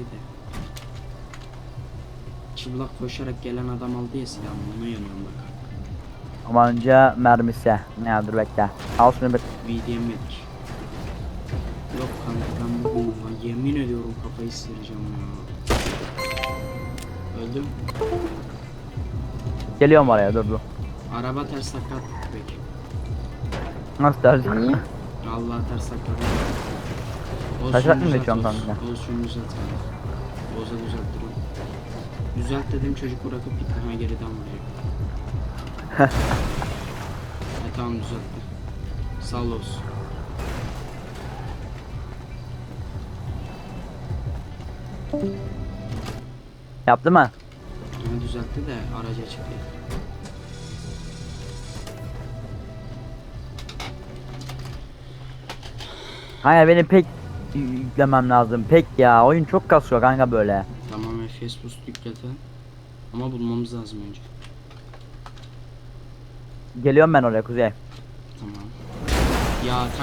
de. Çıplak koşarak gelen adam aldı ya silahımı ona yanıyorum bak. Tabanca mermisi. Ne ya dur bekle. Al şunu bir. VDM yedik. Yok kanka ben bugün yemin ediyorum kafayı sıyıracağım ya. Öldüm. Geliyorum oraya dur dur. Araba ters takla peki. Nasıl dersin? Allah ters takla Taşak mı düzelt, olsun. kanka? Olsun düzelt kanka. Oza düzelttirim. Düzelt dedim çocuk bırakıp gitti. Ha geriden vuruyor. ha tamam düzeltti. Sağ olsun. Yaptı mı? Ha düzeltti de araca çıktı. Kanka benim pek yüklemem lazım. Pek ya oyun çok kasıyor kanka böyle. Tamam FPS boost yüklete. Ama bulmamız lazım önce. Geliyorum ben oraya kuzey. Tamam. Ya